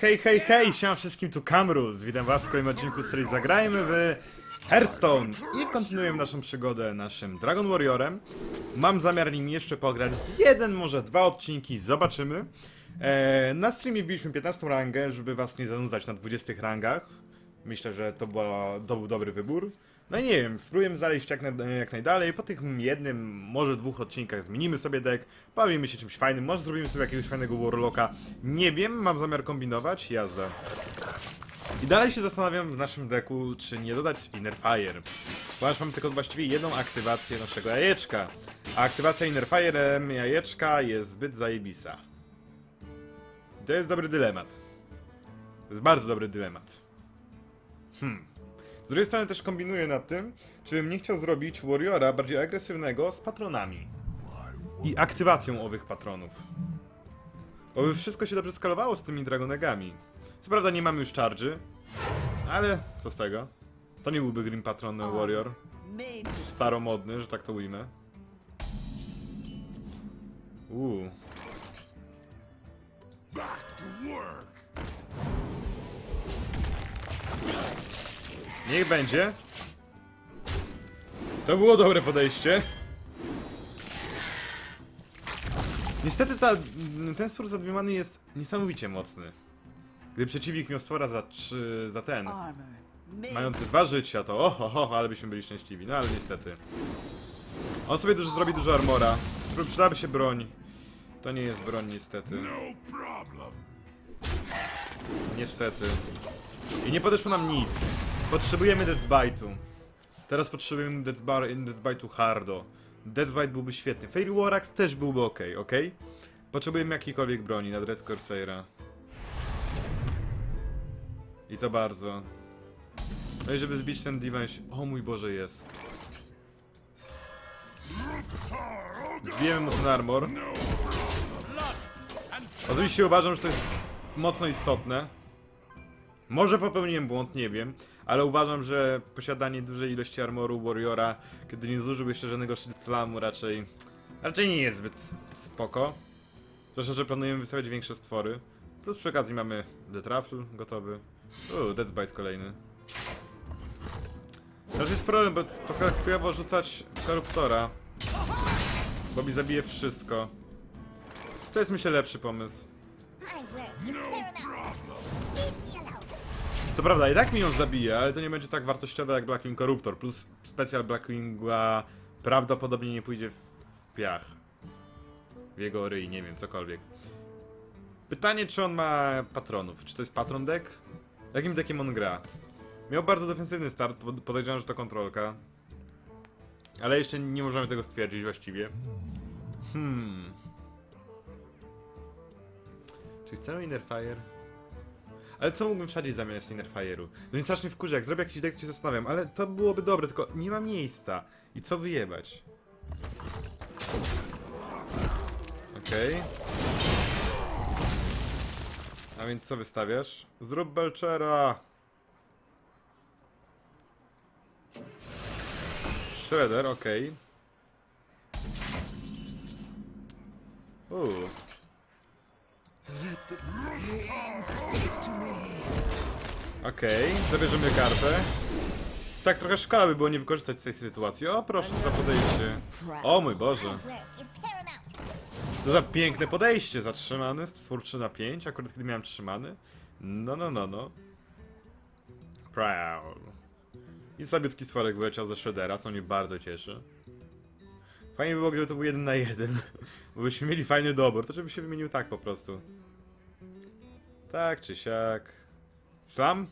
Hej, hej, hej, siema wszystkim, tu Kamrus. Witam was w kolejnym odcinku serii Zagrajmy w Hearthstone i kontynuujemy naszą przygodę naszym Dragon Warriorem. Mam zamiar nim jeszcze pograć z jeden, może dwa odcinki, zobaczymy. E, na streamie wbiliśmy 15 rangę, żeby was nie zanudzać na 20 rangach. Myślę, że to, była, to był dobry wybór. No i nie wiem, spróbujemy znaleźć jak, na, jak najdalej. Po tym jednym, może dwóch odcinkach zmienimy sobie deck, bawimy się czymś fajnym, może zrobimy sobie jakiegoś fajnego Warlocka. Nie wiem, mam zamiar kombinować, jazda. I dalej się zastanawiam w naszym decku, czy nie dodać Inner Fire. Ponieważ mamy tylko właściwie jedną aktywację naszego jajeczka. A aktywacja Inner Fire'em jajeczka jest zbyt zajebisa. To jest dobry dylemat. To jest bardzo dobry dylemat. Hmm. Z drugiej strony też kombinuję nad tym, czy bym nie chciał zrobić Warriora bardziej agresywnego z patronami. I aktywacją owych patronów. Bo by wszystko się dobrze skalowało z tymi dragonegami. Co prawda nie mamy już charge'y, ale co z tego? To nie byłby Grim Patron Warrior. Staromodny, że tak to ujmę. Uuu. Niech będzie. To było dobre podejście. Niestety ta, ten stwór za dwie many jest niesamowicie mocny. Gdy przeciwnik miał stwora za, trzy, za ten, mający dwa życia, to oho, ho, ale byśmy byli szczęśliwi. No ale niestety. On sobie dużo, zrobi dużo armora. Przy- Przydałaby się broń. To nie jest broń niestety. Niestety. I nie podeszło nam nic. Potrzebujemy Deathbite'u. Teraz potrzebujemy Deathbite'u hardo. Deathbite byłby świetny. Fairy Warax też byłby ok, ok? Potrzebujemy jakiejkolwiek broni na Dread Corsaira. I to bardzo. No i żeby zbić ten Divine... O mój Boże, jest. Zbijemy ten armor. Oczywiście uważam, że to jest mocno istotne. Może popełniłem błąd, nie wiem, ale uważam, że posiadanie dużej ilości armoru Warriora, kiedy nie zużył jeszcze żadnego Slamu, raczej, raczej nie jest zbyt spoko. Zwłaszcza, że planujemy wystawiać większe stwory. Plus przy okazji mamy Death gotowy. Uuu, Deathbite kolejny. Teraz jest problem, bo trochę chujowo rzucać koruptora. Bo mi zabije wszystko. To jest myślę lepszy pomysł. Co prawda, i tak mi ją zabije, ale to nie będzie tak wartościowe jak Blackwing Corruptor. Plus specjal Blackwinga prawdopodobnie nie pójdzie w piach. W jego ryj, nie wiem, cokolwiek. Pytanie, czy on ma patronów? Czy to jest patron deck? Jakim deckiem on gra? Miał bardzo defensywny start, pod- podejrzewam, że to kontrolka. Ale jeszcze nie możemy tego stwierdzić właściwie. Hmm. Czy chcemy Inner Fire? Ale co mógłbym wsadzić zamiast Inner Fire'u? No mnie strasznie wkurzy, jak zrobię jakiś deck, się zastanawiam, ale to byłoby dobre, tylko nie ma miejsca. I co wyjebać? Okej. A więc co wystawiasz? Zrób Belchera! Shredder, okej. Uuu. Okej, zabierzemy kartę. Tak trochę szkoda by było nie wykorzystać tej sytuacji. O, proszę za podejście. O mój Boże. Co za piękne podejście. Zatrzymany, stwórczy na 5, akurat kiedy miałem trzymany. No, no, no, no. Prowl. I sabiutki stworek wyleciał ze Shreddera, co mnie bardzo cieszy. Fajnie by było, gdyby to był jeden na jeden. Bo byśmy mieli fajny dobór, to żeby się wymienił tak po prostu. Tak czy siak. Slam?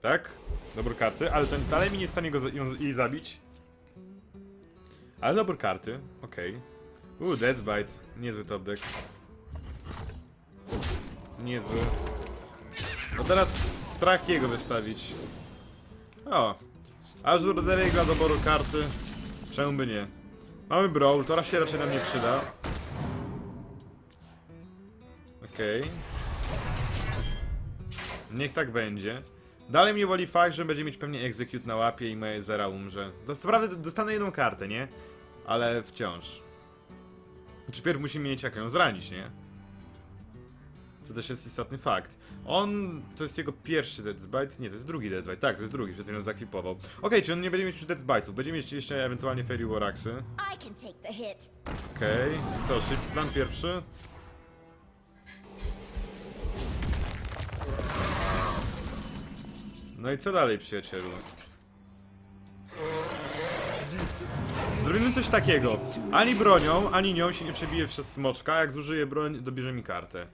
Tak? Dobór karty, ale ten dalej mi nie jest w stanie go za zabić. Ale dobór karty, okej. Okay. Uuu, Deathbite. Niezły top deck. Niezły. No teraz strach jego wystawić. O. Azure Deregla doboru karty. Czemu by nie? Mamy Brawl, to raz się raczej nam nie przyda. Okej. Niech tak będzie. Dalej mnie woli fakt, że będzie mieć pewnie execute na łapie i moje zera umrze. To co prawda dostanę jedną kartę, nie? Ale wciąż. Czy pierw musimy mieć jak ją zranić, nie? To też jest istotny fakt. On, to jest jego pierwszy Dead Bite? Nie, to jest drugi Dead Bite. Tak, to jest drugi, przed chwilą zaklipował. Okej, czyli on nie będzie mieć już Dead Bite'ów. Będzie mieć jeszcze ewentualnie Fairy Waraxy. I can take the hit. Okej, co, pierwszy? No i co dalej, przyjacielu? Zrobimy coś takiego. Ani bronią, ani nią się nie przebije przez smoczka. Jak zużyję broń, dobierze mi kartę.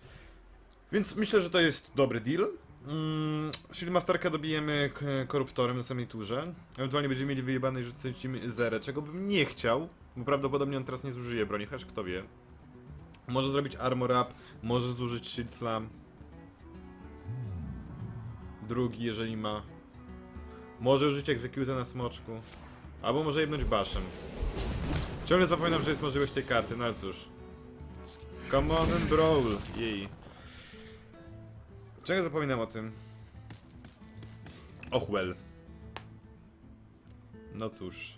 Więc myślę, że to jest dobry deal. Mm, Shieldmasterkę dobijemy koruptorem na samej turze. Ewentualnie będziemy mieli wyjebane i rzucimy zerę, czego bym nie chciał, bo prawdopodobnie on teraz nie zużyje broni, chociaż kto wie. Może zrobić armor up, może zużyć shield slam. Drugi, jeżeli ma. Może użyć execute na smoczku. Albo może jebnąć baszem. Ciągle zapominam, że jest możliwość tej karty, no ale cóż. Come on and brawl, jej. Ciągle zapominam o tym. Och well. No cóż.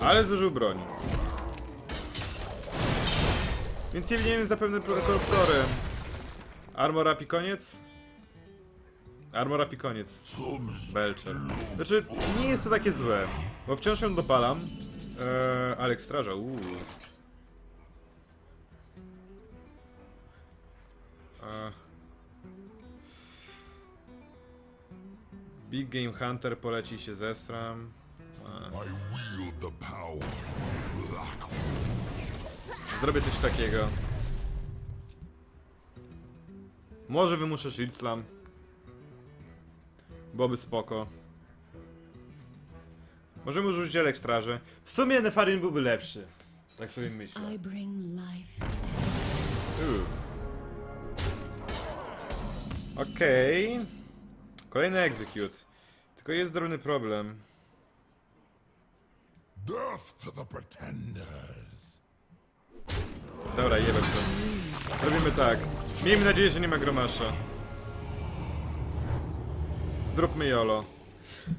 Ale zużył broń. Więc jewniemy zapewne koruptorem. Armor up i koniec? Armor up i koniec. Belcher. Znaczy, nie jest to takie złe, bo wciąż ją dopalam. Eee, Alex Straża, uuu. Big Game Hunter poleci się zestram. Zrobię coś takiego. Może wymuszę Shield Slam. Byłoby spoko. Możemy użyć Elekstraże. W sumie Nefarin byłby lepszy. Tak sobie myślę. Okej. Kolejny execute. Tylko jest drobny problem. death to the pretenders. Dobra, jebać to. Zrobimy tak. Miejmy nadzieję, że nie ma gromasza. Zróbmy jolo.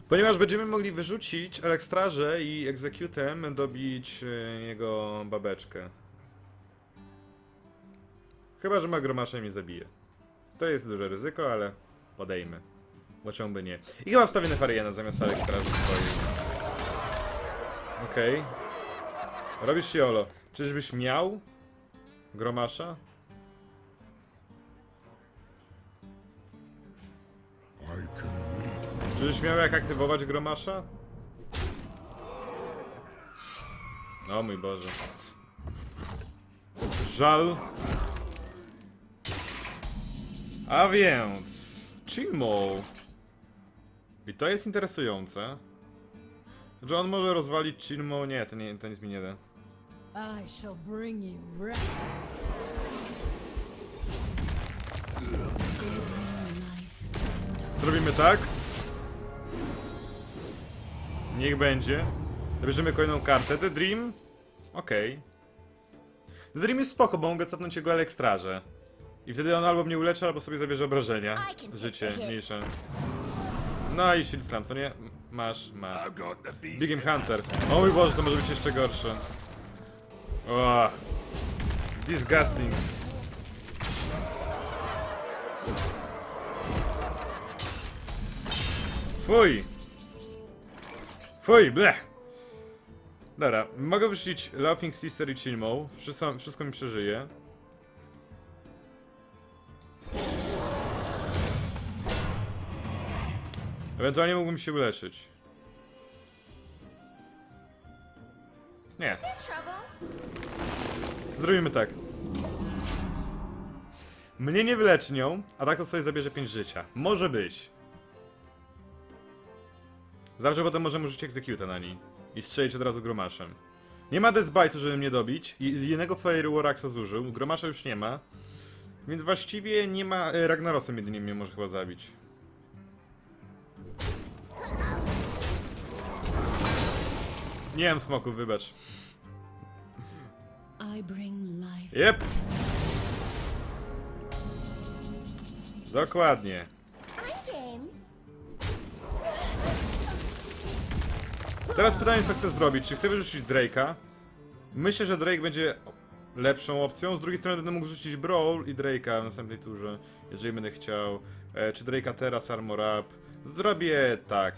Ponieważ będziemy mogli wyrzucić Elekstraże i Executem dobić e, jego babeczkę. Chyba, że ma gromasza i mnie zabije. To jest duże ryzyko, ale podejmę. Bo czemu by nie. I chyba wstawię Nefariana zamiast Elekstraży swojej. Okej. Robisz jolo. Czyżbyś miał Gromasza? Czyżbyś miał jak aktywować Gromasza? O mój Boże. Żal. A więc... Chilmo. I to jest interesujące. Że on może rozwalić Chilmo... Nie, to, nie, to nic mi nie da. I shall bring you rest. Zrobimy tak. Niech będzie. Bierzemy kolejną kartę. The Dream. Okej. The Dream jest spoko, bo mogę cofnąć jego elekstraże. I wtedy on albo mnie uleczy, albo sobie zabierze obrażenia. Życie, mniejsze. No i Shield Slam, co nie? Masz, ma. I've got the beast. Big Game Hunter. O mój Boże, to może być jeszcze gorsze. O. Disgusting. Fuj. Fuj, bleh. Dobra, mogę wyrzucić Laughing Sister i Chilmo. Wszystko, wszystko mi przeżyje. Ewentualnie mógłbym się uleczyć. Nie. Zrobimy tak. Mnie nie wyleczy nią, a tak to sobie zabierze 5 życia. Może być. Zawsze potem możemy użyć executa na niej. I strzelić od razu gromaszem. Nie ma Deathbite'u, żeby mnie dobić. I z jednego Fire Waraxa zużył. Gromasza już nie ma. Więc właściwie nie ma... e, Ragnarosem jedynie mnie może chyba zabić. Nie mam smoków, wybacz. Jep. Dokładnie. Teraz pytanie, co chcę zrobić. Czy chcę wyrzucić Drake'a? Myślę, że Drake będzie lepszą opcją. Z drugiej strony będę mógł rzucić Brawl i Drake'a w następnej turze, jeżeli będę chciał. E, czy Drake'a teraz, Armor Up? Zrobię tak.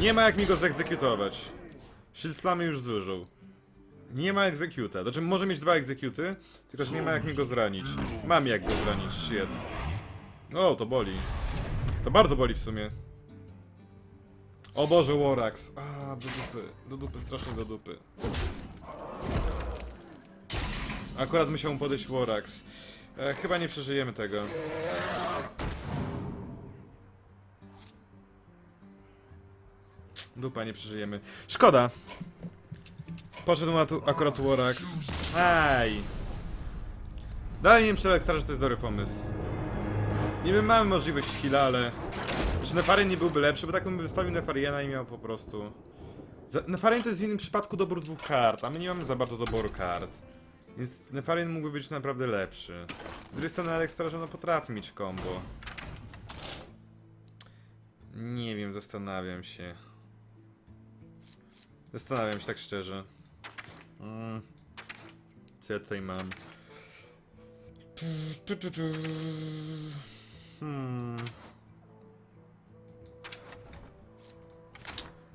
Nie ma jak mi go zegzekutować. Shield już zużył. Nie ma executa. Znaczy może mieć dwa executy, tylko że nie ma jak mi go zranić. Mam jak go zranić, shit. O, to boli. To bardzo boli w sumie. O Boże, Worax. A, do dupy. Do dupy, strasznie do dupy. Akurat musiał mu podejść Worax. E, chyba nie przeżyjemy tego. Dupa, nie przeżyjemy. Szkoda. Poszedł na tu akurat Worax. Aj. Dalej nie wiem, czy Aleksandra, że to jest dobry pomysł. Niby mamy możliwość heala, ale... Czy Nefarien nie byłby lepszy, bo tak bym wystawił Nefariena i miał po prostu... Za- Nefarien to jest w innym przypadku dobór dwóch kart, a my nie mamy za bardzo doboru kart. Więc Nefarien mógłby być naprawdę lepszy. Z drugiej strony Aleksandra, no potrafi mieć combo. Nie wiem, zastanawiam się. Zastanawiam się tak szczerze. Mm. Co ja tutaj mam? Hmm.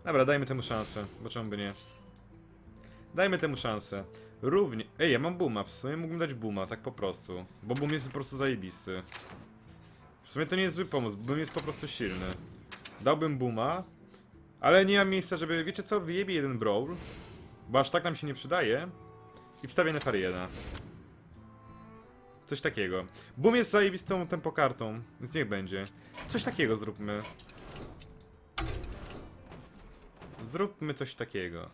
Dobra, dajmy temu szansę, bo czemu by nie? Dajmy temu szansę. Równie... Ej, ja mam Booma, w sumie mógłbym dać Booma, tak po prostu. Bo Boom jest po prostu zajebisty. W sumie to nie jest zły pomysł, Boom jest po prostu silny. Dałbym Booma, ale nie mam miejsca, żeby... Wiecie co? Wyjebie jeden Brawl, bo aż tak nam się nie przydaje i wstawię Nefariena. Coś takiego. Boom jest zajebistą tempokartą, więc niech będzie. Coś takiego zróbmy. Zróbmy coś takiego.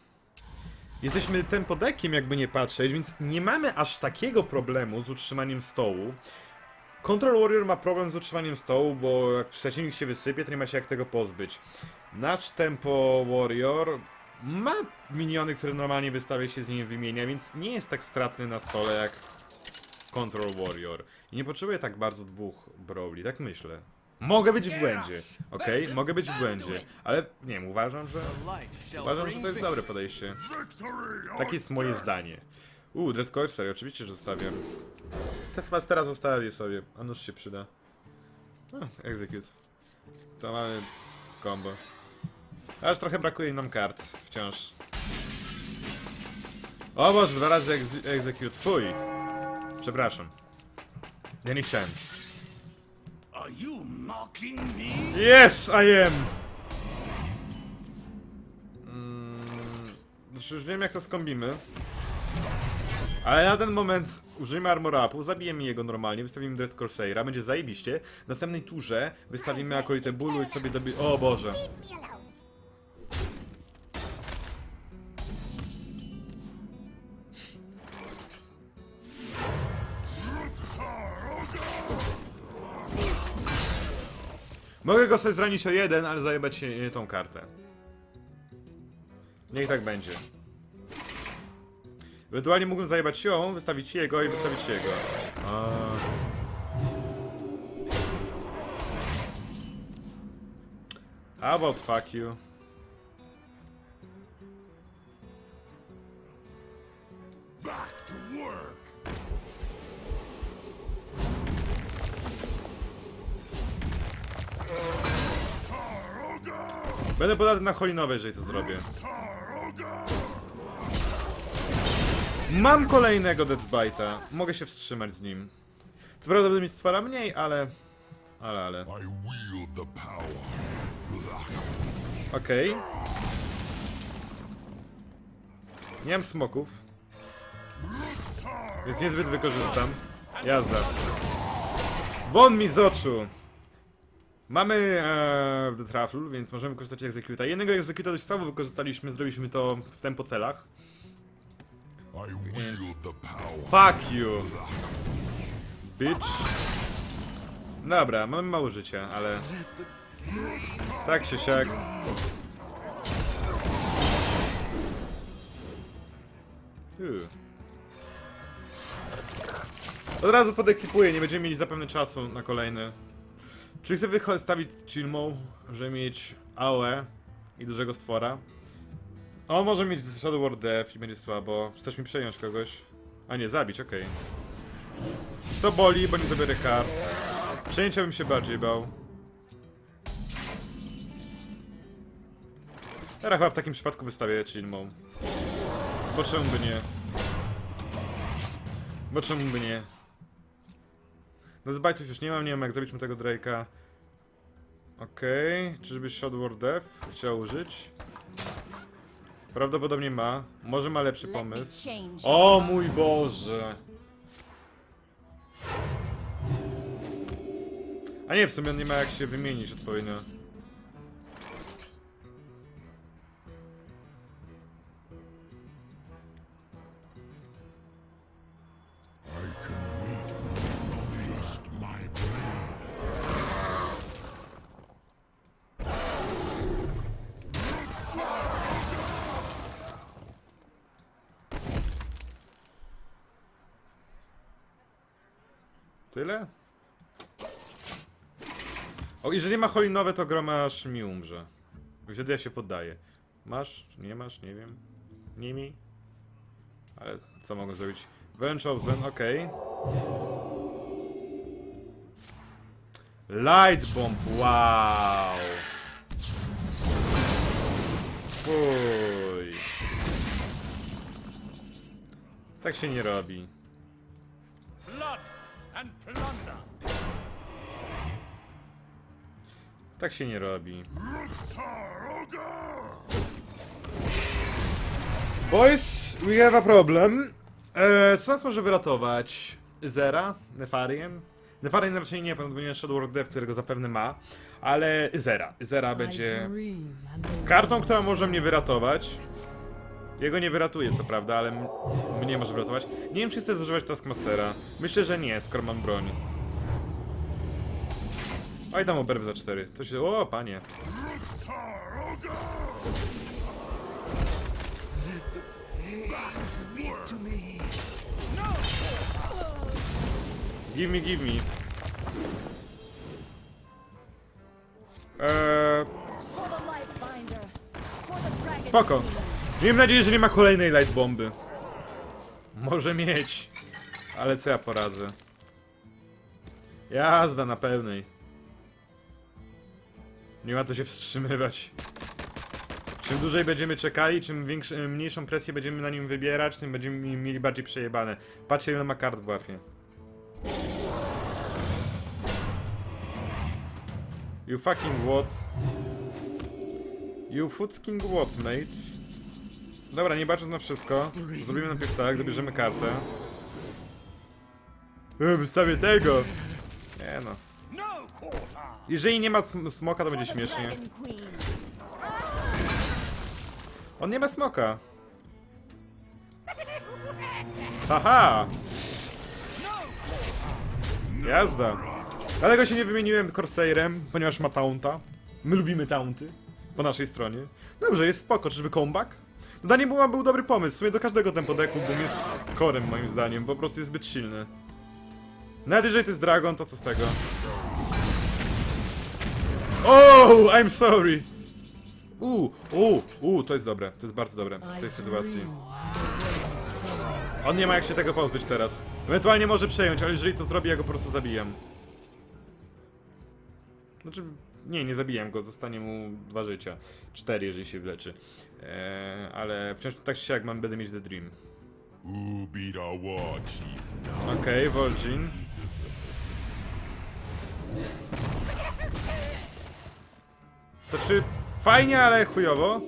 Jesteśmy tempodekiem, jakby nie patrzeć, więc nie mamy aż takiego problemu z utrzymaniem stołu. Control Warrior ma problem z utrzymaniem stołu, bo jak przeciwnik się wysypie, to nie ma się jak tego pozbyć. Nasz Tempo Warrior ma miniony, które normalnie wystawia się z nim wymienia, więc nie jest tak stratny na stole jak Control Warrior. I nie potrzebuję tak bardzo dwóch Brawli, tak myślę. Mogę być w błędzie, okej? Mogę być w błędzie, ale nie wiem, uważam, że... Uważam, że to jest dobre podejście. Takie jest moje zdanie. Uuu, Dread Corsair, oczywiście, że zostawiam. Taskmastera zostawię sobie, a nóż się przyda. No, execute. To mamy combo. Aż trochę brakuje nam kart, wciąż. O Boże, dwa razy ex execute, fuj! Przepraszam. Ja nie chciałem. Are you mocking me? Yes, I am! Mm, znaczy już wiem jak to skombimy. Ale na ten moment użyjmy armor upu, zabijemy jego normalnie, wystawimy Dread Corsaira, będzie zajebiście. W następnej turze wystawimy akolitę bólu i sobie dobi... O Boże. Mogę go sobie zranić o jeden, ale zajebać się tą kartę. Niech tak będzie. Ewentualnie mógłbym zajebać ją, wystawić jego i wystawić jego. A... How about fuck you? Back to work! Będę podatny na holinowe, jeżeli to zrobię. Mam kolejnego Deathbite'a. Mogę się wstrzymać z nim. Co prawda będę mieć stwara mniej, ale... Ale, ale... Okej. Nie mam smoków. Więc niezbyt wykorzystam. Jazda. Won mi z oczu! Mamy e, The Truffle, więc możemy korzystać z Executa. Jednego Executa dość słabo wykorzystaliśmy, zrobiliśmy to w tempo celach. Power. Fuck you! Bitch. Dobra, mamy mało życia, ale... Tak się siak. Od razu podekipuję, nie będziemy mieli zapewne czasu na kolejny. Czy chcę wystawić Chilmą, żeby mieć AOE i dużego stwora? On może mieć Shadow War Death i będzie słabo. Chcesz mi przejąć kogoś? A nie, zabić, okej. To boli, bo nie zabiorę kart. Przejęcia bym się bardziej bał. Teraz chyba w takim przypadku wystawię Chilmą. Bo czemu by nie? Bo czemu by nie? No z bajtów już nie mam, nie wiem jak zabić mu tego Drake'a. Okej, czyżby Shadow War Death chciał użyć? Prawdopodobnie ma. Może ma lepszy pomysł. O mój Boże! A nie, w sumie on nie ma jak się wymienić odpowiednio. Jeżeli ma holinowe, to gromasz mi umrze. Wtedy ja się poddaję. Masz? Nie masz? Nie wiem. Nie mi? Ale co mogę zrobić? Węchosen, okej. Light bomb, wow! Fuj. Tak się nie robi. Tak się nie robi. Boys, we have a problem. Eee, co nas może wyratować? Zera? Nefarien? Nefarien raczej nie, ponieważ Shadow Death, którego zapewne ma. Ale Zera. Zera będzie kartą, która może mnie wyratować. Jego nie wyratuje, co prawda, ale mnie może wyratować. Nie wiem, czy chcę zużywać Taskmastera. Myślę, że nie, skoro mam broń. Oj, dam oberw za 4. To się... O, panie. Give me, give me. Eee, spoko. Miejmy nadzieję, że nie ma kolejnej light bomby. Może mieć. Ale co ja poradzę? Jazda na pełnej. Nie ma to się wstrzymywać. Czym dłużej będziemy czekali, czym większy, mniejszą presję będziemy na nim wybierać, tym będziemy mieli bardziej przejebane. Patrzcie ile ma kart w łapie. You fucking what? You fucking what, mate? Dobra, nie bacząc na wszystko. Zrobimy najpierw tak, dobierzemy kartę. E, wystawię tego! Nie no. Jeżeli nie ma sm smoka, to będzie śmiesznie. On nie ma smoka. Haha! Jazda. Dlatego się nie wymieniłem Corsairem, ponieważ ma taunta. My lubimy taunty. Po naszej stronie. Dobrze, jest spoko. Czyżby comeback? Dodanie Buma był dobry pomysł. W sumie do każdego tempo decku Boom jest korem moim zdaniem. Po prostu jest zbyt silny. Nawet jeżeli to jest Dragon, to co z tego? Oh, I'm sorry! U, u, u, to jest dobre, to jest bardzo dobre w tej I sytuacji. dream. On nie ma jak się tego pozbyć teraz. Ewentualnie może przejąć, ale jeżeli to zrobi, ja go po prostu zabijam. Znaczy, nie, nie zabijam go, zostanie mu dwa życia. Cztery, jeżeli się wyleczy. Eee, ale wciąż tak czy siak mam, będę mieć The Dream. Okej, okay, Vol'jin. To czy fajnie, ale chujowo?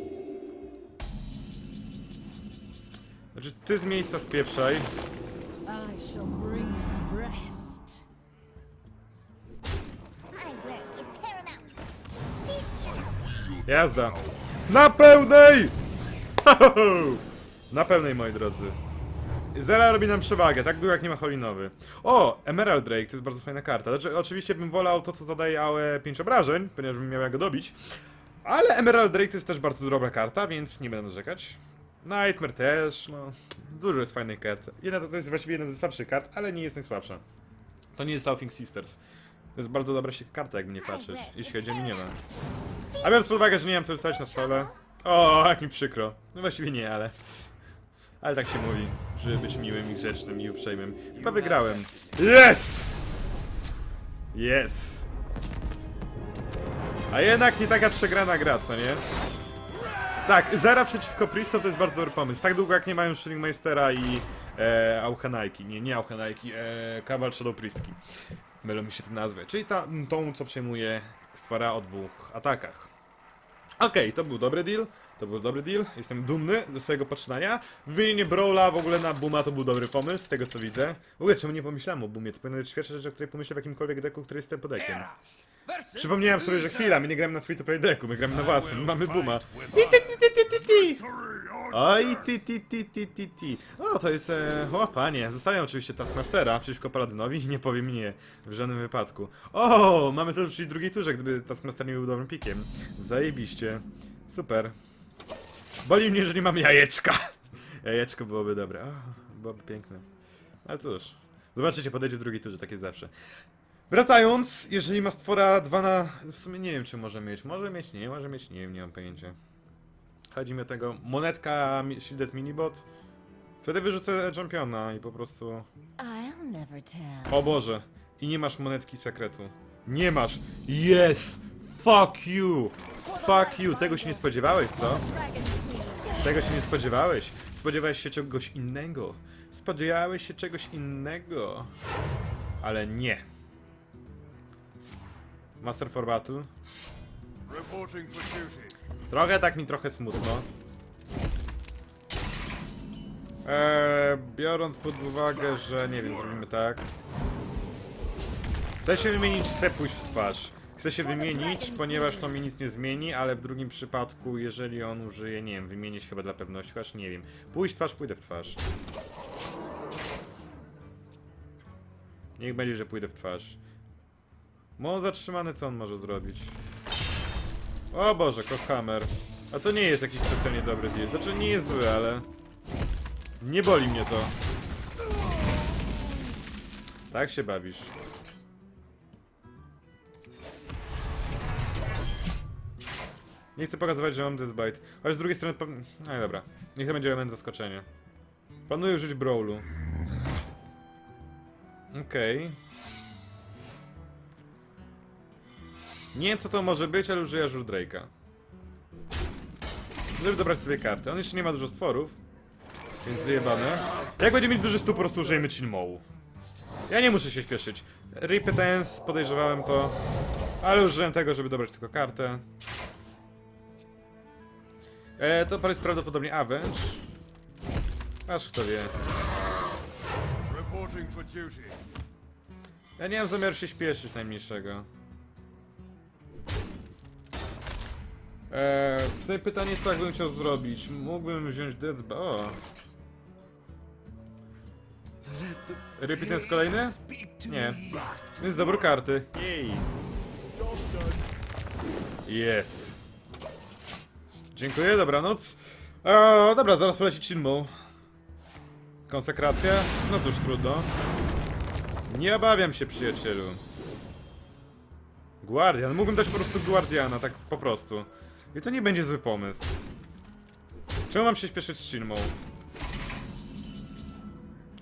Znaczy, ty z miejsca spieprzaj. Jazda. Na pełnej! Na pełnej, moi drodzy. Zera robi nam przewagę, tak długo jak nie ma holinowy. O! Emerald Drake, to jest bardzo fajna karta. Znaczy, oczywiście bym wolał to, co zadaje AOE 5 obrażeń, ponieważ bym miał jak go dobić. Ale Emerald Drake to jest też bardzo dobra karta, więc nie będę narzekać. Nightmare też, no. Dużo jest fajnych kart. Jedna to, to jest właściwie jedna ze słabszych kart, ale nie jest najsłabsza. To nie jest Laughing Sisters. To jest bardzo dobra się karta, jakby nie patrzeć, jeśli chodzi o miniona. A biorąc pod uwagę, że nie mam co wystawić na stole, O, jak mi przykro. No właściwie nie, ale... Ale tak się mówi, żeby być miłym i grzecznym i uprzejmym. Chyba wygrałem. Yes! Yes! A jednak nie taka przegrana gra, co nie? Tak, Zera przeciwko Pristom to jest bardzo dobry pomysł. Tak długo jak nie mają Shrinkmeistera i e, Auchenajki. Nie, nie Auchenajki, e, Kawal Shadow Priestki. Mylą mi się te nazwy. Czyli ta, tą, co przejmuje Sfera o dwóch atakach. Okej, to był dobry deal. To był dobry deal. Jestem dumny ze swojego poczynania. Wymienienie Brawla w ogóle na Booma to był dobry pomysł, z tego co widzę. W ogóle czemu nie pomyślałem o Boomie? To powinna być pierwsza rzecz, o której pomyślę w jakimkolwiek deku, który jestem podekiem. Przypomniałem sobie, że chwila, my nie gramy na free-to-play deku, my gramy na własnym, mamy Booma. I ty, ty, ty, ty, ty, ty. Oj, ty, ty, ty, ty, ty, ty. O, to jest, e, o panie, zostawiam oczywiście Taskmastera przeciwko Paladynowi, nie powiem nie, w żadnym wypadku. O, mamy to już w drugiej turze, gdyby Taskmaster nie był dobrym pikiem. Zajebiście. Super. Boli mnie, że nie mam jajeczka. Jajeczko byłoby dobre, o, byłoby piękne. Ale cóż, zobaczycie, podejdzie w drugiej turze, tak jest zawsze. Wracając, jeżeli ma stwora 2 na... W sumie nie wiem, czy może mieć. Może mieć, nie, może mieć, nie wiem, nie mam pojęcia. Chodzi mi o tego... Monetka Shielded Minibot. Wtedy wyrzucę Championa i po prostu... O Boże. I nie masz monetki sekretu. Nie masz. Yes! Fuck you! Fuck you! Tego się nie spodziewałeś, co? Tego się nie spodziewałeś. Spodziewałeś się czegoś innego. Spodziewałeś się czegoś innego. Ale nie. Master for Battle. Trochę tak mi trochę smutno. Eee, biorąc pod uwagę, że nie wiem, zrobimy tak. Chcę się wymienić, chcę pójść w twarz. Chcę się wymienić, ponieważ to mi nic nie zmieni, ale w drugim przypadku, jeżeli on użyje, nie wiem, wymienię się chyba dla pewności, chociaż nie wiem. Pójść twarz, pójdę w twarz. Niech będzie, że pójdę w twarz. Mo zatrzymany, co on może zrobić? O Boże, Cockhammer. A to nie jest jakiś specjalnie dobry deal. Znaczy nie jest zły, ale... Nie boli mnie to. Tak się bawisz. Nie chcę pokazywać, że mam Deathbite. Chociaż z drugiej strony... No dobra. Niech to będzie element zaskoczenia. Planuję użyć Brawlu. Okej. Nie wiem co to może być, ale użyję Azure Drake'a. Żeby dobrać sobie kartę. On jeszcze nie ma dużo stworów. Więc wyjebane. Jak będzie mieć duży stół, po prostu użyjemy Chinmołu. Ja nie muszę się śpieszyć. Repetence, podejrzewałem to. Ale użyłem tego, żeby dobrać tylko kartę. E, to jest prawdopodobnie Avenge. Aż kto wie. Ja nie mam zamiaru się śpieszyć najmniejszego. Eee, w sumie pytanie, co jakbym chciał zrobić? Mógłbym wziąć Death Ba- O! Repitance kolejny? Nie. Więc dobór karty. Jej. Yes. Dziękuję, dobranoc. Eee, dobra, zaraz poleci Chinmo. Konsekracja? No cóż, trudno. Nie obawiam się, przyjacielu. Guardian. Mógłbym dać po prostu Guardiana, tak po prostu. I to nie będzie zły pomysł. Czemu mam się śpieszyć z Shinmą?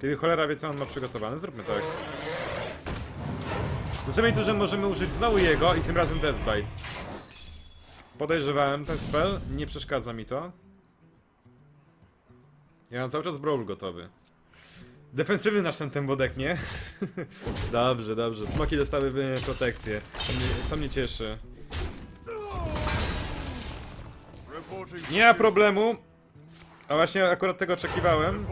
Kiedy cholera wie, co on ma przygotowane, zróbmy tak. W samej turze możemy użyć znowu jego i tym razem Deathbite. Podejrzewałem ten spell, nie przeszkadza mi to. Ja mam cały czas Brawl gotowy. Defensywny nasz ten tembodek, nie? dobrze, dobrze. Smoki dostały protekcję. To mnie, to mnie cieszy. Nie ma problemu. A właśnie akurat tego oczekiwałem.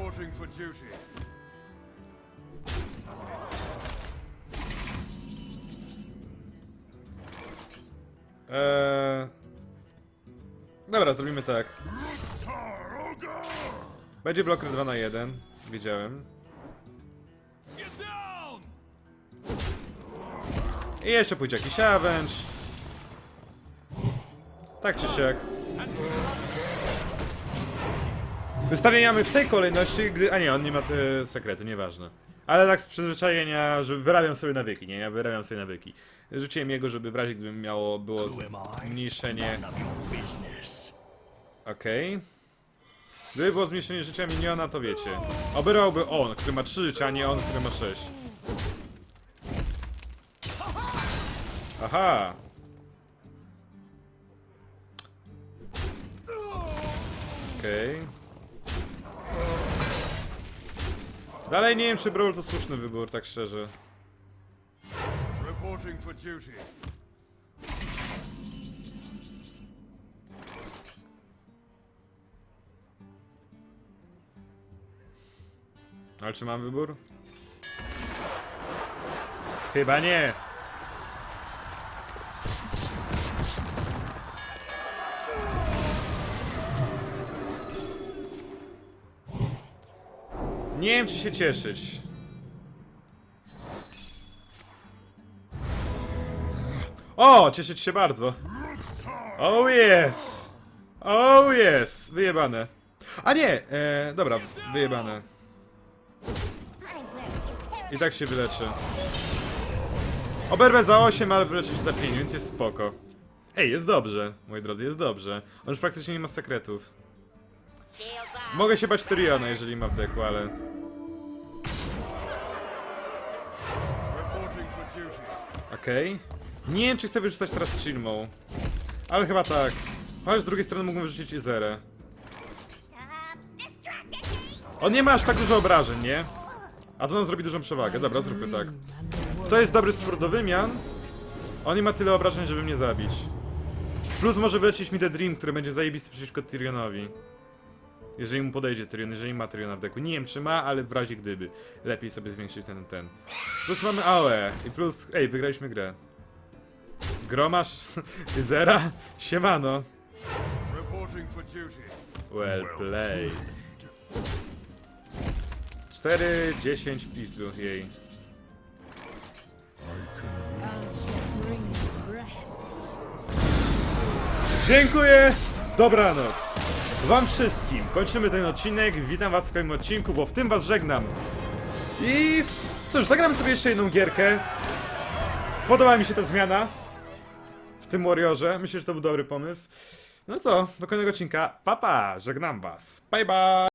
Eee... Dobra, zrobimy tak. Będzie bloker 2 na 1. Wiedziałem. I jeszcze pójdzie jakiś avenge. Tak czy siak. Wystawiamy w tej kolejności, gdy... A nie, on nie ma te sekretu, nieważne. Ale tak z przyzwyczajenia, że wyrabiam sobie nawyki, nie? Ja wyrabiam sobie nawyki. Rzuciłem jego, żeby w razie gdybym miało było zmniejszenie... Okej. Gdyby było zmniejszenie życia miniona, to wiecie. Obyrałby on, który ma 3 życia, a nie on, który ma 6. Aha! Okej. Dalej nie wiem, czy Brawl to słuszny wybór, tak szczerze. Reporting for duty. Ale czy mam wybór? Chyba nie. Nie wiem, czy się cieszyć. O, cieszyć się bardzo. Oh yes! Oh yes! Wyjebane. A nie, e, dobra, wyjebane. I tak się wyleczy. Oberwę za 8, ale wyleczy się za 5, więc jest spoko. Ej, jest dobrze, moi drodzy, jest dobrze. On już praktycznie nie ma sekretów. Mogę się bać Tyriona, jeżeli ma w deku, ale... Okej. Nie wiem, czy chcę wyrzucać teraz Chilmą. Ale chyba tak. Chociaż z drugiej strony mógłbym wyrzucić Izerę. On nie ma aż tak dużo obrażeń, nie? A to nam zrobi dużą przewagę. Dobra, zróbmy tak. To jest dobry stwór do wymian. On nie ma tyle obrażeń, żeby mnie zabić. Plus może wyleczyć mi The Dream, który będzie zajebisty przeciwko Tyrionowi. Jeżeli mu podejdzie Tyrion, jeżeli ma Tyriona w deku. Nie wiem czy ma, ale w razie gdyby. Lepiej sobie zwiększyć ten, ten. Plus mamy AOE. I plus, ej, wygraliśmy grę. Gromasz? Zera? Siemano. Well played. 4, 10 pizdu jej. Dziękuję, dobranoc. Wam wszystkim kończymy ten odcinek. Witam was w kolejnym odcinku, bo w tym was żegnam. I cóż, zagramy sobie jeszcze jedną gierkę. Podoba mi się ta zmiana w tym Warriorze. Myślę, że to był dobry pomysł. No co, do kolejnego odcinka. Papa, żegnam was. Bye bye.